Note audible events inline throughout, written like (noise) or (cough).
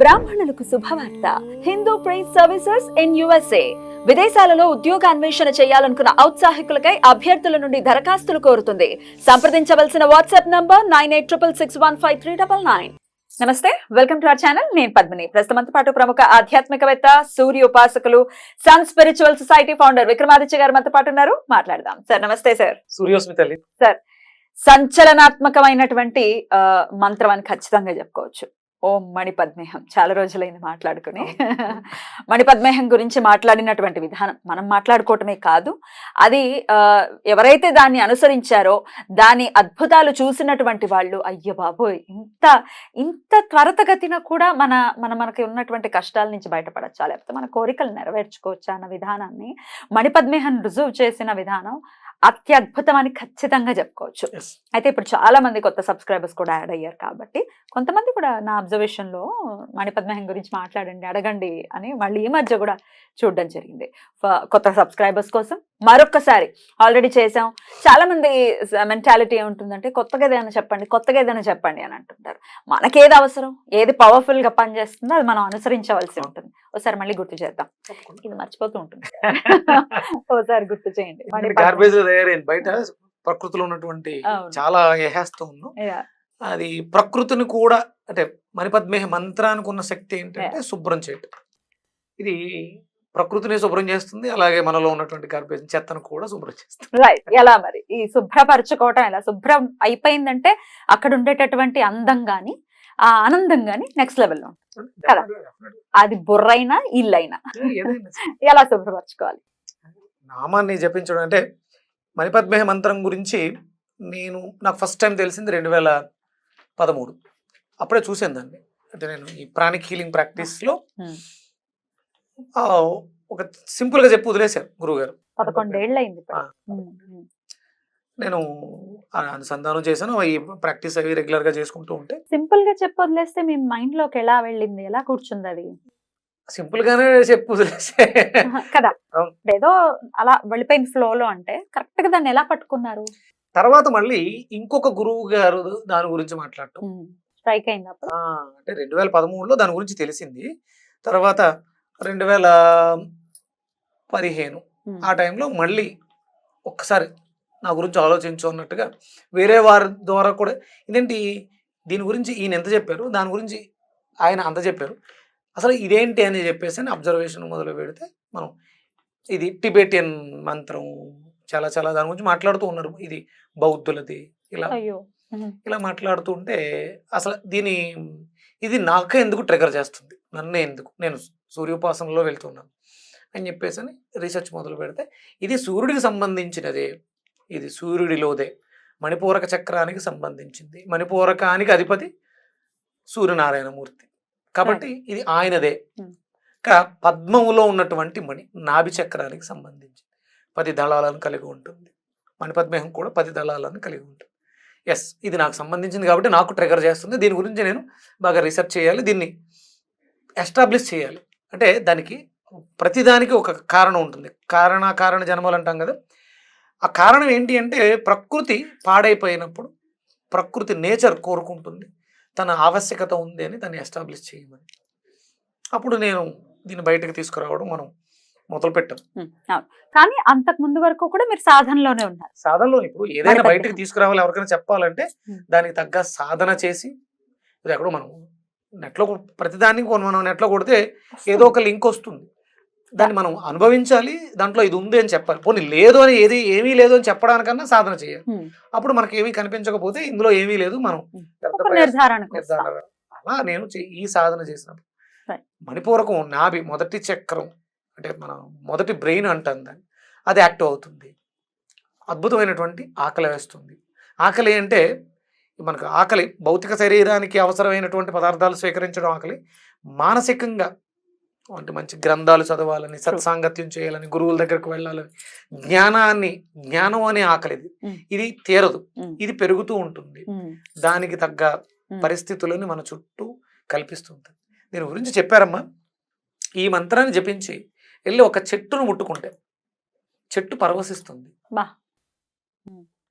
బ్రాహ్మణులకు శుభవార్త. Hindu priests services in USA. విదేశాలలో ఉద్యోగ అన్వేషణ చేయాలనుకున్న ఔత్సాహికులకై అభ్యర్థుల నుండి దరఖాస్తులు కోరుతుంది. సంప్రదించవలసిన WhatsApp number nine eight triple six one five three double nine. నమస్తే వెల్కమ్ టు అవర్ ఛానల్. నేను పద్మిని. ప్రస్తుతంతో పాటు ప్రముఖ ఆధ్యాత్మికవేత్త సూర్య ఉపాసకులు sun spiritual society founder Vikramaditya garu మనతో పాటు ఉన్నారు. మాట్లాడదాం. సార్ నమస్తే సార్. సూర్యోస్మి తల్లి. సంచలనాత్మకమైనటువంటి మంత్రం అని ఖచ్చితంగా చెప్పుకోవచ్చు. ఓం మణిపద్మేహం చాలా రోజులైంది మాట్లాడుకుని. మణిపద్మేహం గురించి మాట్లాడినటువంటి విధానం మనం మాట్లాడుకోవటమే కాదు. అది ఎవరైతే దాన్ని అనుసరించారో దాని అద్భుతాలు చూసినటువంటి వాళ్ళు అయ్య బాబోయ్! ఇంత ఇంత త్వరతగతిన కూడా మన మన మనకి ఉన్నటువంటి కష్టాల నుంచి బయటపడచ్చా? లేకపోతే మన కోరికలు నెరవేర్చుకోవచ్చా అన్న విధానాన్ని? మణిపద్మేహం రుజువు చేసిన విధానం అత్యద్భుతం అని ఖచ్చితంగా చెప్పుకోవచ్చు. అయితే ఇప్పుడు చాలా మంది కొత్త సబ్స్క్రైబర్స్ కూడా యాడ్ అయ్యారు కాబట్టి కొంతమంది కూడా నా అబ్జర్వేషన్లో మణిపద్మహం గురించి మాట్లాడండి అడగండి అని మళ్ళీ ఈ మధ్య కూడా చూడడం జరిగింది. కొత్త సబ్స్క్రైబర్స్ కోసం మరొక్కసారి ఆల్రెడీ చేసాం చాలా మంది మెంటాలిటీ ఏముంటుందంటే కొత్తగా ఏదైనా చెప్పండి కొత్తగా ఏదైనా చెప్పండి అని అంటుంటారు. మనకి ఏది అవసరం? ఏది పవర్ఫుల్గా పనిచేస్తుందో అది మనం అనుసరించవలసి ఉంటుంది. ఒకసారి మళ్ళీ గుర్తు చేద్దాం. ఇది మర్చిపోతూ ఉంటుంది. (laughs) ఒకసారి గుర్తు చేయండి. గార్బేజ్ తయారైంది. బయట ప్రకృతిలో ఉన్నటువంటి. చాలా ఏహేస్తం ఉన్నాం. అది ప్రకృతిని కూడా అంటే మణిపద్మేహ మంత్రానికి ఉన్న శక్తి ఏంటంటే శుభ్రం చేయటం. ఇది ప్రకృతిని శుభ్రం చేస్తుంది. అలాగే మనలో ఉన్నటువంటి గార్బేజ్ చెత్తను కూడా శుభ్రం చేస్తుంది. రైట్ ఎలా మరి? ఈ శుభ్రపరచుకోవటం ఎలా? శుభ్రం అయిపోయిందంటే అక్కడ ఉండేటటువంటి అందం గాని ఆ ఆనందం గాని నెక్స్ట్ లెవెల్లో కదా. అది బుర్రైనా ఇల్లైనా. ఎలా శుభ్రపరచుకోవాలి? నామాన్ని జపించడం అంటే మణిపద్మేహ మంత్రం గురించి నేను నాకు ఫస్ట్ టైం తెలిసింది రెండు వేల పదమూడు. అప్పుడే చూసాను దాన్ని. అంటే నేను ఈ ప్రాణిక్ హీలింగ్ ప్రాక్టీస్లో ఒక సింపుల్గా చెప్పి వదిలేశారు గురువుగారు. పదకొండేళ్ళు అయింది ఇప్పుడు. ఆ. ఉమ్, ఉమ్. నేను అనుసంధానం చేశాను. ఈ ప్రాక్టీస్ అవి రెగ్యులర్గా చేసుకుంటూ ఉంటే సింపుల్గా చెప్పి వదిలేస్తే మీ మైండ్లోకి ఎలా వెళ్ళింది? ఎలా కూర్చుంది అది? సింపుల్గానే చెప్పి వదిలేసే కదా. ఏదో అలా వెళ్ళిపోయిన ఫ్లో లో అంటే కరెక్ట్గా దాన్ని ఎలా పట్టుకున్నారు? తర్వాత మళ్ళీ ఇంకొక గురువు గారు దాని గురించి మాట్లాడటం. స్ట్రైక్ అయింది అంటే రెండు వేల పదమూడులో దాని గురించి తెలిసింది. తర్వాత రెండు వేల పదిహేను. ఆ టైంలో మళ్ళీ ఒక్కసారి నా గురించి ఆలోచించు అన్నట్టుగా వేరే వారి ద్వారా కూడా ఇదేంటి? దీని గురించి ఈయన ఎంత చెప్పారు? దాని గురించి ఆయన అంత చెప్పారు. అసలు ఇదేంటి అని చెప్పేసి అని అబ్జర్వేషన్ మొదలు పెడితే మనం ఇది టిబెటియన్ మంత్రం చాలా చాలా దాని గురించి మాట్లాడుతూ ఉన్నారు. ఇది బౌద్ధులది. ఇలా. ఇలా మాట్లాడుతూ ఉంటే అసలు దీని ఇది నాకే ఎందుకు ట్రిగర్ చేస్తుంది? నన్నే ఎందుకు? నేను సూర్యోపాసనలో వెళ్తున్నాను అని చెప్పేసి అని రీసెర్చ్ మొదలు పెడితే ఇది సూర్యుడికి సంబంధించినదే. ఇది సూర్యుడిలోదే. మణిపూరక చక్రానికి సంబంధించింది. మణిపూరకానికి అధిపతి సూర్యనారాయణమూర్తి. కాబట్టి ఇది ఆయనదే. Hmm. ఇంకా పద్మములో ఉన్నటువంటి మణి నాభి చక్రానికి సంబంధించి పది దళాలను కలిగి ఉంటుంది. మణిపద్మేహం కూడా పది దళాలను కలిగి ఉంటుంది. ఎస్ ఇది నాకు సంబంధించింది కాబట్టి నాకు ట్రిగర్ చేస్తుంది. దీని గురించి నేను బాగా రీసెర్చ్ చేయాలి. దీన్ని ఎస్టాబ్లిష్ చేయాలి. అంటే దానికి ప్రతిదానికి ఒక కారణం ఉంటుంది. కారణ కారణ జన్మలు అంటాం కదా. ఆ కారణం ఏంటి అంటే ప్రకృతి పాడైపోయినప్పుడు ప్రకృతి నేచర్ కోరుకుంటుంది తన ఆవశ్యకత ఉంది అని దాన్ని ఎస్టాబ్లిష్ చేయమని. అప్పుడు నేను దీన్ని బయటకు తీసుకురావడం మనం మొదలు పెట్టాం ఉమ్, అవును. కానీ అంతకు ముందు వరకు కూడా మీరు సాధనలోనే ఉన్నారు. సాధనలో ఇప్పుడు ఏదైనా. బయటకు తీసుకురావాలి ఎవరికైనా చెప్పాలంటే. దానికి తగ్గ సాధన చేసి ఎక్కడో మనం నెట్లో ప్రతిదానికి మనం నెట్లో కొడితే ఏదో ఒక లింక్ వస్తుంది. దాన్ని మనం అనుభవించాలి దాంట్లో ఇది ఉంది అని చెప్పాలి. పోనీ లేదు అని ఏది ఏమీ లేదు అని చెప్పడానికన్నా సాధన చేయాలి. అప్పుడు మనకి ఏమీ కనిపించకపోతే ఇందులో ఏమీ లేదు మనం అలా నేను ఈ సాధన చేసినప్పుడు. మణిపూరకం నాభి మొదటి చక్రం అంటే మన మొదటి బ్రెయిన్ అంటాం దాన్ని అది యాక్టివ్ అవుతుంది. అద్భుతమైనటువంటి ఆకలి వేస్తుంది. ఆకలి అంటే మనకు ఆకలి భౌతిక శరీరానికి అవసరమైనటువంటి పదార్థాలు స్వీకరించడం ఆకలి. మానసికంగా అంటే మంచి గ్రంథాలు చదవాలని సత్సాంగత్యం చేయాలని గురువుల దగ్గరకు వెళ్ళాలని జ్ఞానాన్ని జ్ఞానం అనే ఆకలి ఇది. ఉమ్. ఇది తీరదు. ఉమ్, ఇది పెరుగుతూ ఉంటుంది. ఉమ్, దానికి తగ్గ. పరిస్థితులను మన చుట్టూ కల్పిస్తుంటుంది దీని గురించి చెప్పారమ్మా. ఈ మంత్రాన్ని జపించి వెళ్ళి ఒక చెట్టును ముట్టుకుంటే చెట్టు పరవశిస్తుంది.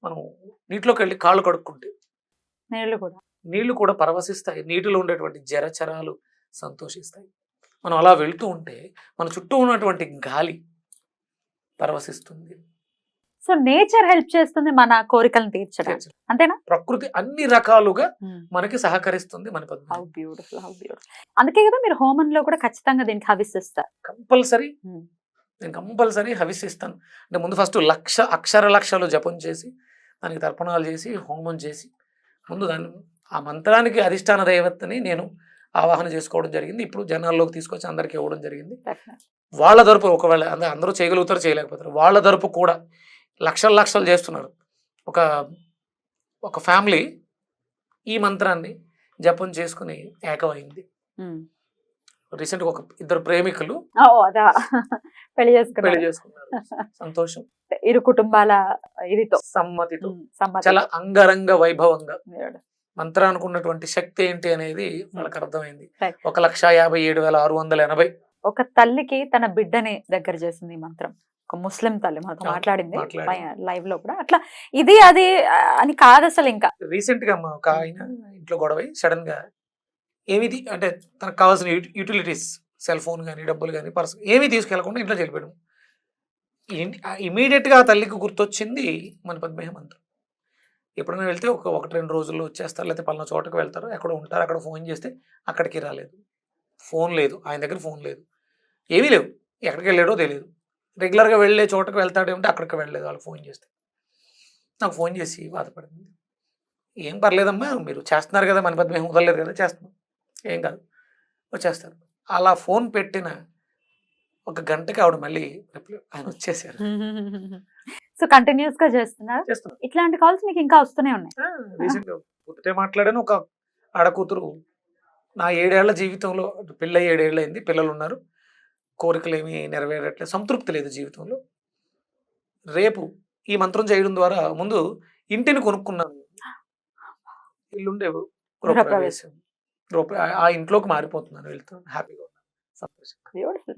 మనం నీటిలోకి వెళ్ళి కాళ్ళు కడుక్కుంటే నీళ్ళు కూడా. నీళ్ళు కూడా పరవశిస్తాయి. నీటిలో ఉండేటువంటి జరచరాలు సంతోషిస్తాయి. మనం అలా వెళ్తూ ఉంటే మన చుట్టూ ఉన్నటువంటి గాలి పరవశిస్తుంది. సో నేచర్ హెల్ప్ చేస్తుంది మన కోరికలను తీర్చడానికి. అంతేనా? ప్రకృతి అన్ని రకాలుగా మనకి సహకరిస్తుంది మన హౌ బ్యూటిఫుల్ హౌ బ్యూటిఫుల్ అందుకే కదా మీరు హోమంలో కూడా ఖచ్చితంగా దీనికి హవిస్తారు కంపల్సరీ. Hmm. నేను కంపల్సరీ హవిసిస్తాను అంటే ముందు ఫస్ట్ లక్ష అక్షర లక్షలు జపం చేసి దానికి తర్పణాలు చేసి హోమం చేసి ముందు దాన్ని ఆ మంత్రానికి అధిష్టాన దేవతని నేను ఆవాహన చేసుకోవడం జరిగింది. ఇప్పుడు జనాల్లోకి తీసుకొచ్చి అందరికీ ఇవ్వడం జరిగింది. వాళ్ళ తరపు ఒకవేళ అందరూ అందరూ చేయగలుగుతారు చేయలేకపోతారు. వాళ్ళ తరపు కూడా లక్షలు లక్షలు చేస్తున్నారు. ఒక ఒక ఫ్యామిలీ ఈ మంత్రాన్ని జపం చేసుకుని ఏకమైంది. రీసెంట్గా ఒక ఇద్దరు ప్రేమికులు అదా. పెళ్ళి చేసుకున్నారు. చేసుకున్నారు. సంతోషం. ఇరు కుటుంబాల ఇదితో. సమ్మతితో. చాలా అంగరంగ వైభవంగా. మంత్రానికి ఉన్నటువంటి శక్తి ఏంటి అనేది వాళ్ళకి అర్థమైంది. ఒక లక్ష యాభై ఏడు వేల ఆరు వందల ఎనభై. ఒక తల్లికి తన బిడ్డని దగ్గర చేసింది మంత్రం. ఒక ముస్లిం తల్లి మనతో మాట్లాడింది. లైవ్లో కూడా. అట్లా ఇది అది అని కాదు అసలు ఇంకా. రీసెంట్గా ఒక ఆయన ఇంట్లో గొడవ సడన్గా ఏమిది అంటే తనకు కావాల్సిన యూటిలిటీస్ సెల్ ఫోన్ కానీ డబ్బులు కానీ పర్స్ ఏమీ తీసుకెళ్ళకుండా ఇంట్లో చెలిపాడు ఇమీడియట్గా ఆ తల్లికి గుర్తొచ్చింది మన పద్మేహ మంత్రం. ఎప్పుడైనా వెళ్తే ఒక ఒకటి రెండు రోజుల్లో వచ్చేస్తారు. లేకపోతే పలానా చోటకి వెళ్తారు. ఎక్కడ ఉంటారు. అక్కడ ఫోన్ చేస్తే అక్కడికి రాలేదు. ఫోన్ లేదు. ఆయన దగ్గర ఫోన్ లేదు. ఏమీ లేవు. ఎక్కడికి వెళ్ళాడో తెలియదు రెగ్యులర్గా వెళ్ళే చోటకి వెళ్తాడేమంటే అక్కడికి వెళ్ళలేదు వాళ్ళు ఫోన్ చేస్తే. నాకు ఫోన్ చేసి బాధపడింది. ఏం పర్లేదమ్మా మీరు చేస్తున్నారు కదా మన పెద్ద మేము వదలలేదు కదా చేస్తున్నాం. ఏం కాదు. వచ్చేస్తారు. అలా ఫోన్ పెట్టిన ఒక గంటకి ఆవిడ మళ్ళీ ఆయన వచ్చేసారు. (laughs) సో కంటిన్యూస్గా చేస్తున్నారు. చేస్తున్నాం ఇట్లాంటి కాల్స్ మీకు ఇంకా వస్తూనే ఉన్నాయి. మాట్లాడాను ఒక ఆడకూతురు నా ఏడేళ్ళ జీవితంలో పిల్ల ఏడేళ్ళు అయింది పిల్లలు ఉన్నారు. కోరికలు ఏమీ నెరవేరట్లేదు సంతృప్తి లేదు జీవితంలో. రేపు ఈ మంత్రం చేయడం ద్వారా ముందు ఇంటిని కొనుక్కున్నాను. ఇల్లుండే గృహప్రవేశం. గృహప్ర- ఆ- ఇంట్లోకి మారిపోతున్నాను వెళ్తున్నాను హ్యాపీగా ఉన్నాను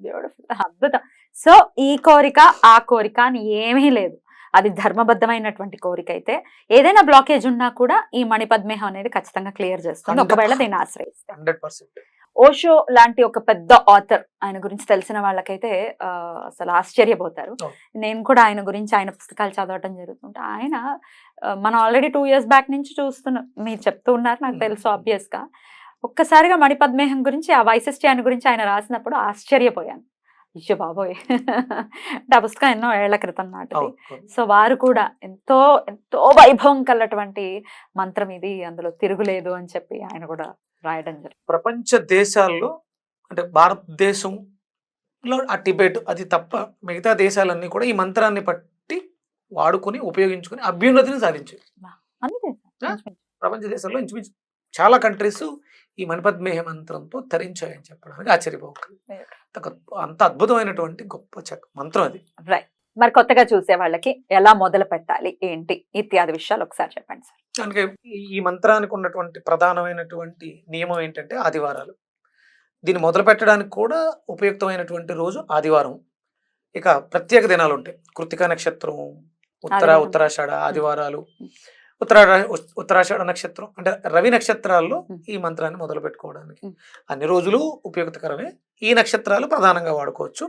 బ్యూటిఫుల్ అద్భుతం. సో ఈ కోరిక ఆ కోరిక అని ఏమీ లేదు. అది ధర్మబద్ధమైనటువంటి కోరిక అయితే ఏదైనా బ్లాకేజ్ ఉన్నా కూడా ఈ మణిపద్మేహం అనేది ఖచ్చితంగా క్లియర్ చేస్తుంది. ఒకవేళ దీన్ని ఆశ్రయిస్తే. Hundred percent. ఓషో లాంటి ఒక పెద్ద ఆథర్ ఆయన గురించి తెలిసిన వాళ్ళకైతే అసలు ఆశ్చర్యపోతారు. నేను కూడా ఆయన గురించి ఆయన పుస్తకాలు చదవటం జరుగుతుంటే ఆయన మనం ఆల్రెడీ టూ ఇయర్స్ బ్యాక్ నుంచి చూస్తున్నాం. మీరు చెప్తూ ఉన్నారు నాకు. తెలుసు ఆబ్వియస్గా. ఒక్కసారిగా మణిపద్మేహం గురించి ఆ వైశిష్టి ఆయన గురించి ఆయన రాసినప్పుడు ఆశ్చర్యపోయాను. అయ్యో బాబోయ్. అంటే ఆ పుస్తకం ఎన్నో ఏళ్ళ క్రితం నాటిది. సో వారు కూడా ఎంతో ఎంతో వైభవం కలటువంటి మంత్రం ఇది అందులో తిరుగులేదు అని చెప్పి ఆయన కూడా రాయడం జరిగింది ప్రపంచ దేశాల్లో అంటే భారతదేశంలో ఆ టిబెట్ అది తప్ప మిగతా దేశాలన్నీ కూడా ఈ మంత్రాన్ని పట్టి వాడుకొని ఉపయోగించుకొని అభ్యున్నతిని సాధించాయి. ప్రపంచ దేశాల్లో ఇంచుమించు చాలా కంట్రీస్ ఈ మణిపద్మేహ మంత్రంతో తరించాయని చెప్పడానికి ఆశ్చర్యపోకండి అంత అద్భుతమైనటువంటి గొప్ప మంత్రం అది. రైట్ మరి కొత్తగా చూసే వాళ్ళకి ఎలా మొదలు పెట్టాలి? ఏంటి? ఇత్యాది విషయాలు ఒకసారి చెప్పండి సార్. అందుకే ఈ- మంత్రానికి ఉన్నటువంటి ప్రధానమైనటువంటి నియమం ఏంటంటే ఆదివారాలు. దీన్ని మొదలు పెట్టడానికి కూడా ఉపయుక్తమైనటువంటి రోజు ఆదివారం. ఇక ప్రత్యేక దినాలు ఉంటాయి. కృతికా నక్షత్రం ఉత్తర. ఉత్తరాషాఢ ఆదివారాలు. ఉత్తరా ఉత్తరాషాఢ నక్షత్రం అంటే రవి నక్షత్రాల్లో. ఈ మంత్రాన్ని మొదలు పెట్టుకోవడానికి. అన్ని రోజులు ఉపయుక్తకరమే ఈ నక్షత్రాలు ప్రధానంగా వాడుకోవచ్చు.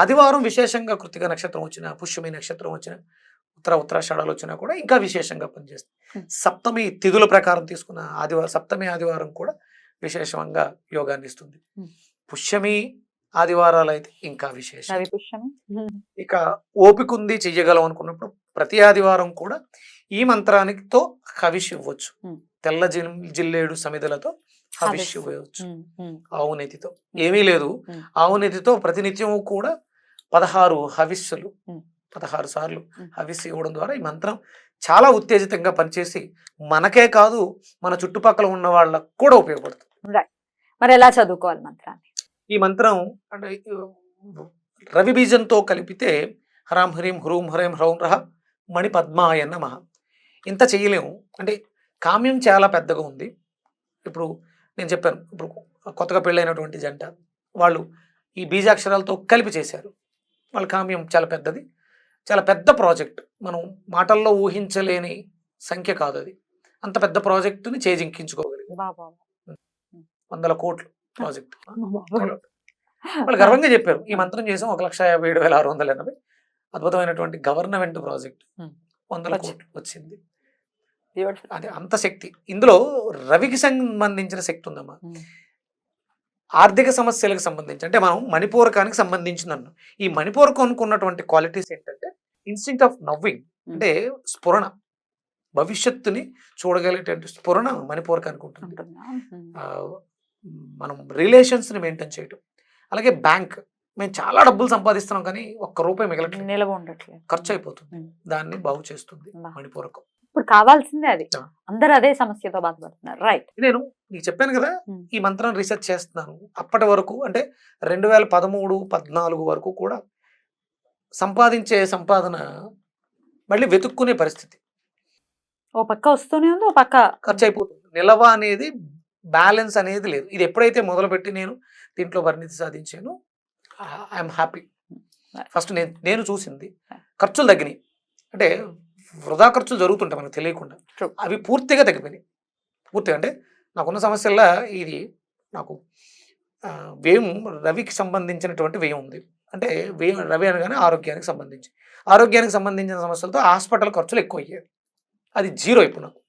ఆదివారం విశేషంగా కృతిక నక్షత్రం వచ్చిన పుష్యమి నక్షత్రం వచ్చిన ఉత్తర ఉత్తరాషాఢాలు వచ్చినా కూడా ఇంకా విశేషంగా పనిచేస్తుంది. సప్తమి తిథుల ప్రకారం తీసుకున్న ఆదివారం సప్తమి ఆదివారం కూడా విశేషంగా యోగాన్ని ఇస్తుంది. పుష్యమి ఆదివారాలు అయితే ఇంకా విశేషం ఇక ఓపిక ఉంది చెయ్యగలం అనుకున్నప్పుడు ప్రతి ఆదివారం కూడా ఈ మంత్రానికితో హవిష్ ఇవ్వచ్చు. తెల్ల జిల్ జిల్లేడు సమిధులతో హవిష్ హవిష్. ఇవ్వచ్చు ఉమ్, ఉమ్, ఆవు నెతితో ఏమీ లేదు Hmm. ఆవు నెతితో ప్రతినిత్యము కూడా పదహారు హవిస్సులు. పదహారు సార్లు. హవిస్ ఇవ్వడం ద్వారా ఈ మంత్రం చాలా ఉత్తేజితంగా పనిచేసి మనకే కాదు మన చుట్టుపక్కల ఉన్న వాళ్ళకు కూడా ఉపయోగపడుతుంది మరి ఎలా చదువుకోవాలి మంత్రాన్ని ఈ మంత్రం అంటే రవి బీజంతో కలిపితే హరాం హ్రీం హ్రూం హ్రీం హ్రౌం రహ మణి పద్మాయ నమః ఇంత చేయలేము. అంటే కామ్యం చాలా పెద్దగా ఉంది. ఇప్పుడు నేను చెప్పాను ఇప్పుడు కొత్తగా పెళ్ళైనటువంటి జంట వాళ్ళు ఈ బీజాక్షరాలతో కలిపి చేశారు. వాళ్ళ కామ్యం చాలా పెద్దది. చాలా పెద్ద ప్రాజెక్ట్. మనం మాటల్లో ఊహించలేని సంఖ్య కాదు అది. అంత పెద్ద ప్రాజెక్టుని చేజింకించుకోగలిగింది వందల కోట్లు ప్రాజెక్ట్. (laughs) వాళ్ళు గర్వంగా చెప్పారు. ఈ మంత్రం చేసాం ఒక లక్ష యాభై ఏడు వేల ఆరు వందల ఎనభై. అద్భుతమైనటువంటి గవర్నమెంట్ ప్రాజెక్ట్. వందల కోట్లు వచ్చింది. Beautiful. అది అంత శక్తి. ఇందులో రవికి సంబంధించిన శక్తి ఉందమ్మా. ఆర్థిక సమస్యలకు సంబంధించి అంటే మనం మణిపూరకానికి సంబంధించిన అన్నాం. ఈ మణిపూరకం ఉన్నటువంటి క్వాలిటీస్ ఏంటంటే ఇన్స్టింక్ట్ ఆఫ్ నవ్వింగ్ అంటే స్ఫురణ. భవిష్యత్తుని చూడగలిగేటువంటి స్ఫురణ మణిపూరకానికి ఉంటుంది. మనం రిలేషన్స్ని మెయింటైన్ చేయడం అలాగే బ్యాంక్ మేము చాలా డబ్బులు సంపాదిస్తున్నాం కానీ ఒక్క రూపాయి మిగలట్లేదు. నిలవ ఉండట్లేదు. ఖర్చు అయిపోతుంది. దాన్ని బాగు చేస్తుంది. మణిపూరకం. ఇప్పుడు కావాల్సిందే అది. అందరు అదే సమస్యతో బాధపడుతున్నారు. రైట్ నేను నీకు చెప్పాను కదా. ఈ మంత్రం రీసెర్చ్ చేస్తున్నాను. అప్పటి వరకు అంటే రెండు వేల పదమూడు పద్నాలుగు వరకు కూడా సంపాదించే సంపాదన మళ్ళీ వెతుక్కునే పరిస్థితి. ఓ పక్క వస్తూనే ఉంది ఓ పక్క ఖర్చు అయిపోతుంది నిలవ అనేది బ్యాలెన్స్ అనేది లేదు. ఇది ఎప్పుడైతే మొదలుపెట్టి నేను దీంట్లో పరిణితి సాధించాను ఐఎమ్ హ్యాపీ ఫస్ట్ నేను నేను చూసింది ఖర్చులు తగ్గినాయి. అంటే వృధా ఖర్చులు జరుగుతుంటాయి మనకు తెలియకుండా. అవి పూర్తిగా తగ్గిపోయినాయి. పూర్తిగా అంటే నాకున్న సమస్యల్లో ఇది నాకు వ్యయం రవికి సంబంధించినటువంటి వ్యయం ఉంది. అంటే వ్యయం రవి అనగానే ఆరోగ్యానికి సంబంధించి. ఆరోగ్యానికి సంబంధించిన సమస్యలతో హాస్పిటల్ ఖర్చులు ఎక్కువ అయ్యాయి అది జీరో ఇప్పుడు నాకు.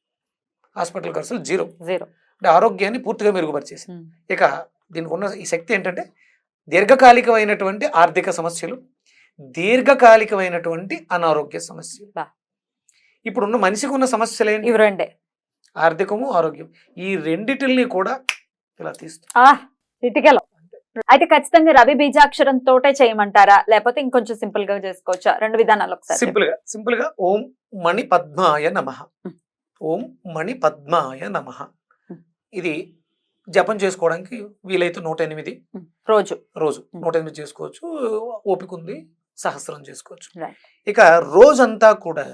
హాస్పిటల్ ఖర్చులు జీరో. జీరో. అంటే ఆరోగ్యాన్ని పూర్తిగా మెరుగుపరిచేసి ఇక దీనికి ఉన్న ఈ శక్తి ఏంటంటే దీర్ఘకాలికమైనటువంటి ఆర్థిక సమస్యలు దీర్ఘకాలికమైనటువంటి అనారోగ్య సమస్యలు. ఇప్పుడున్న మనిషికి ఉన్న సమస్యలు ఏంటి ఇవి రెండే ఆర్థికము ఆరోగ్యం. ఈ రెండిటిల్ని కూడా ఇలా ఇటుకలో. అయితే ఖచ్చితంగా రవి బీజాక్షరం తోటే చేయమంటారా? లేకపోతే ఇంకొంచెం సింపుల్గా చేసుకోవచ్చా? రెండు విధానాలు ఒకసారి సింపుల్గా సింపుల్గా ఓం మణి పద్మాయ నమ. ఓం మణి పద్మాయ నమ. ఇది జపం చేసుకోవడానికి వీలైతే నూట ఎనిమిది. రోజు. రోజు. నూట ఎనిమిది చేసుకోవచ్చు ఓపిక ఉంది సహస్రం చేసుకోవచ్చు. ఇక రోజంతా కూడా.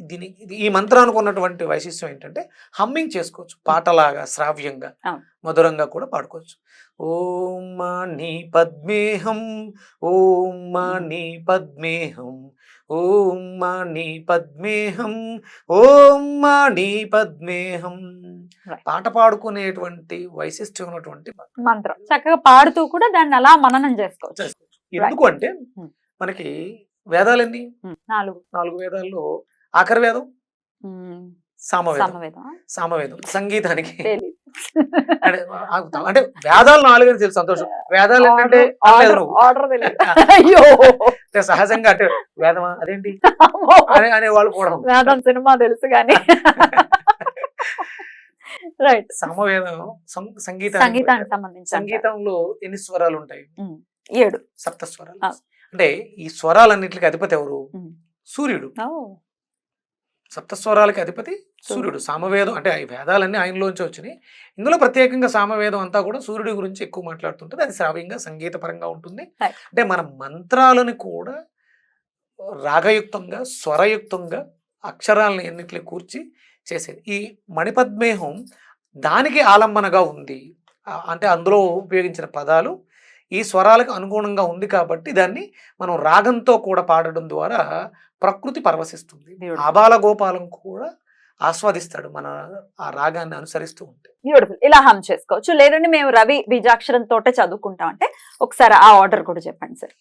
దీని ఈ మంత్రానికి ఉన్నటువంటి వైశిష్ట్యం ఏంటంటే హమ్మింగ్ చేసుకోవచ్చు పాటలాగా శ్రావ్యంగా. మధురంగా కూడా పాడుకోవచ్చు ఓం మణి పద్మేహం ఓం మణి పద్మేహం ఓం మణి పద్మేహం ఓం మణి పద్మేహం. పాట పాడుకునేటువంటి వైశిష్ట్యం ఉన్నటువంటి మంత్రం. చక్కగా పాడుతూ కూడా దాన్ని అలా మననం చేసుకోవచ్చు. ఎందుకు అంటే Hmm. మనకి వేదాలన్నీ ఉమ్, నాలుగు నాలుగు వేదాల్లో ఆఖరి వేదం? సామవేదం. సమవేదం. సంగీతానికి. అంటే వేదాలు నాలుగు అని తెలుసు సంతోషం. వేదాలు ఏంటంటే ఆర్డర్- అంటే సహజంగా అంటే వేదమా? అదేంటి. అనే అనేవాళ్ళు కూడా. వేదం సినిమా తెలుసు కానీ. రైట్ సామవేదం సం- సంగీతానికి సంబంధించి. సంగీతంలో ఎన్ని స్వరాలు ఉంటాయి? ఏడు. సప్త స్వరాలు. అంటే ఈ స్వరాలన్నిటికీ అధిపతి ఎవరు. సూర్యుడు. ఓ, సప్త స్వరాలకి అధిపతి సూర్యుడు. సామవేదం అంటే ఈ వేదాలన్నీ ఆయనలోంచి వచ్చినాయి. ఇందులో ప్రత్యేకంగా సామవేదం అంతా కూడా సూర్యుడి గురించి ఎక్కువ మాట్లాడుతుంటుంది. అది శ్రావ్యంగా సంగీతపరంగా ఉంటుంది. అంటే మన మంత్రాలను కూడా రాగయుక్తంగా స్వరయుక్తంగా అక్షరాలను ఎన్నిటిని కూర్చి చేసేది. ఈ మణిపద్మేహం దానికి ఆలంబనగా ఉంది. అంటే అందులో ఉపయోగించిన పదాలు ఈ స్వరాలకు అనుగుణంగా ఉంది కాబట్టి దాన్ని మనం రాగంతో కూడా పాడడం ద్వారా ప్రకృతి పరవశిస్తుంది. ఆబాల గోపాలం కూడా ఆస్వాదిస్తాడు మన ఆ రాగాన్ని అనుసరిస్తూ ఉంటే. బ్యూటిఫుల్ ఇలా హమ్ చేసుకోవచ్చు. లేదంటే మేము రవి బీజాక్షరం తోటే చదువుకుంటాం అంటే ఒకసారి ఆ ఆర్డర్ కూడా చెప్పండి సార్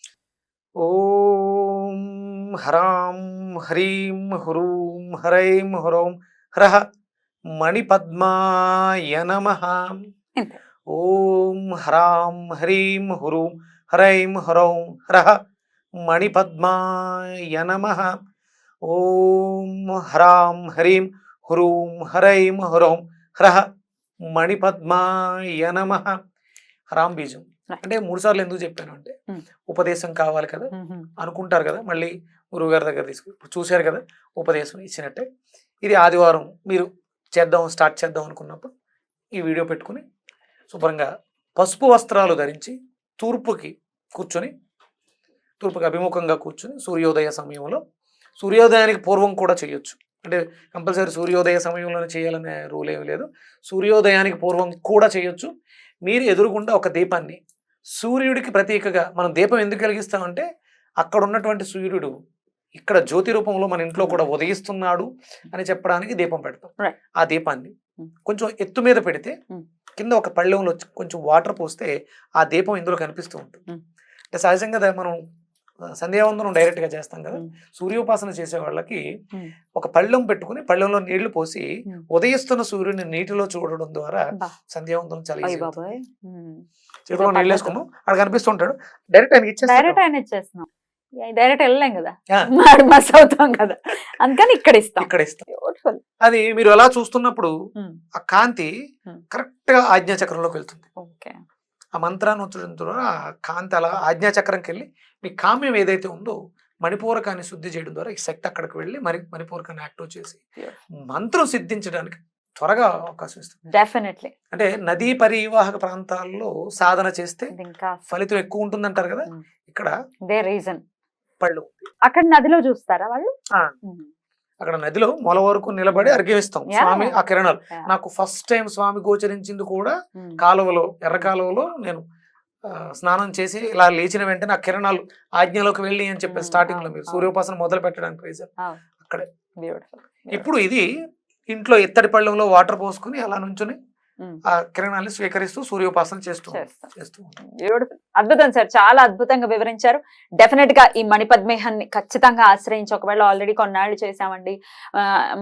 ఓం హ్రాం హ్రీం హ్రూం హ్రైం హ్రౌం హ్రః మణిపద్మాయ నమః. ఇంతే. ఓం హ్రాం హ్రీం హ్రూం హ్రైం హ్రౌం హ్రః మణిపద్మాయ నమః. ఓం హ్రాం హ్రీం హ్రూం హ్రైం హ్రౌం హ్రః మణిపద్మాయ నమః. హ్రాం బీజం. అంటే మూడు సార్లు ఎందుకు చెప్పాను అంటే Hmm. ఉపదేశం కావాలి కదా. అనుకుంటారు కదా. మళ్ళీ గురువు గారి దగ్గర తీసుకు ఇప్పుడు చూశారు కదా ఉపదేశం ఇచ్చినట్టే. ఇది ఆదివారం మీరు చేద్దాం స్టార్ట్ చేద్దాం అనుకున్నప్పుడు ఈ వీడియో పెట్టుకుని శుభ్రంగా పసుపు వస్త్రాలు ధరించి తూర్పుకి కూర్చొని తూర్పుకి అభిముఖంగా కూర్చొని సూర్యోదయ సమయంలో సూర్యోదయానికి పూర్వం కూడా చేయొచ్చు అంటే కంపల్సరీ సూర్యోదయ సమయంలోనే చేయాలనే రూల్ ఏమీ లేదు సూర్యోదయానికి పూర్వం కూడా చేయొచ్చు మీరు ఎదురుగుండా ఒక దీపాన్ని సూర్యుడికి ప్రతీకగా మనం దీపం ఎందుకు కలిగిస్తామంటే అక్కడ ఉన్నటువంటి సూర్యుడు ఇక్కడ జ్యోతి రూపంలో మన ఇంట్లో కూడా ఉదయిస్తున్నాడు అని చెప్పడానికి దీపం పెడతాం. ఆ దీపాన్ని Hmm. కొంచెం ఎత్తు మీద పెడితే Hmm. కింద ఒక పళ్ళెంలో కొంచెం వాటర్ పోస్తే ఆ దీపం ఇందులో కనిపిస్తూ ఉంటుంది. అంటే సహజంగా మనం సంధ్యావందనం డైరెక్ట్గా చేస్తాం కదా. సూర్యోపాసన చేసే వాళ్ళకి. ఒక పళ్ళెం పెట్టుకుని పళ్ళెంలో నీళ్ళు పోసి. ఉదయిస్తున్న సూర్యుని నీటిలో చూడడం ద్వారా. సంధ్యావందనం చాలా. చేతిలో నీళ్ళు. వేసుకున్నాం అక్కడ కనిపిస్తుంటాడు డైరెక్ట్ ఆయన ఇచ్చేస్తాడు డైరెక్ట్ వెళ్ళలేం కదా. మాడు మస్ అవుతాం కదా. అందుకని ఇక్కడ ఇస్తాం. ఇక్కడ ఇస్తాం. అది మీరు ఎలా చూస్తున్నప్పుడు ఆ కాంతి మ్మ్. కరెక్ట్గా ఆజ్ఞాచక్రంలోకి వెళ్తుంది. ఓకే. ఆ మంత్రాన్ని ఉచ్చరించడం ద్వారా ఆ కాంతి అలా ఆజ్ఞాచక్రంకి వెళ్ళి మీ కామ్యం ఏదైతే ఉందో మణిపూరకాన్ని శుద్ధి చేయడం ద్వారా ఈ శక్తి అక్కడికి వెళ్ళి మరి మణిపూరకాన్ని యాక్టివ్ చేసి మంత్రం సిద్ధించడానికి త్వరగా అవకాశం ఇస్తుంది. డెఫినెట్లీ అంటే నదీ పరివాహక ప్రాంతాల్లో సాధన చేస్తే ఫలితం ఎక్కువ ఉంటుందంటారు కదా. మ్మ్. ఇక్కడ దే రీజన్ పళ్ళు ఉంది. అక్కడ నదిలో చూస్తారా వాళ్ళు అక్కడ నదిలో మొల వరకు నిలబడి అర్ఘ్యమిస్తాం. స్వామి ఆ కిరణాలు. నాకు ఫస్ట్ టైం స్వామి గోచరించింది కూడా. కాలువలో ఎర్ర కాలువలో నేను స్నానం చేసి ఇలా లేచిన వెంటనే ఆ కిరణాలు ఆజ్ఞలోకి వెళ్ళి అని చెప్పి మ్మ్. స్టార్టింగ్లో మీరు సూర్యోపాసన మొదలు పెట్టడానికి రీజన్. అక్కడే. ఇప్పుడు ఇది ఇంట్లో ఎత్తడి పళ్ళెంలో వాటర్ పోసుకుని అలా నుంచుని. ఆ కిరణాన్ని స్వీకరిస్తూ సూర్యోపాసన చేస్తూ చేస్తాం. అద్భుతం సార్ చాలా అద్భుతంగా వివరించారు. డెఫినెట్గా ఈ మణిపద్మేహాన్ని ఖచ్చితంగా ఆశ్రయించి ఒకవేళ ఆల్రెడీ కొన్నాళ్ళు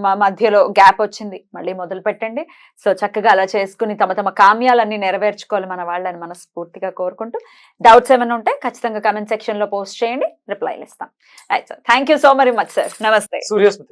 మా మధ్యలో గ్యాప్ వచ్చింది మళ్ళీ మొదలు పెట్టండి. సో చక్కగా అలా చేసుకుని తమ తమ కామ్యాలన్నీ నెరవేర్చుకోవాలి మన వాళ్ళని మనస్ఫూర్తిగా కోరుకుంటూ. డౌట్స్ ఏమైనా ఉంటే ఖచ్చితంగా కమెంట్ సెక్షన్లో పోస్ట్ చేయండి రిప్లైలు ఇస్తాం. Right sir thank you so మరీ మచ్ సార్ నమస్తే సూర్యస్మృతి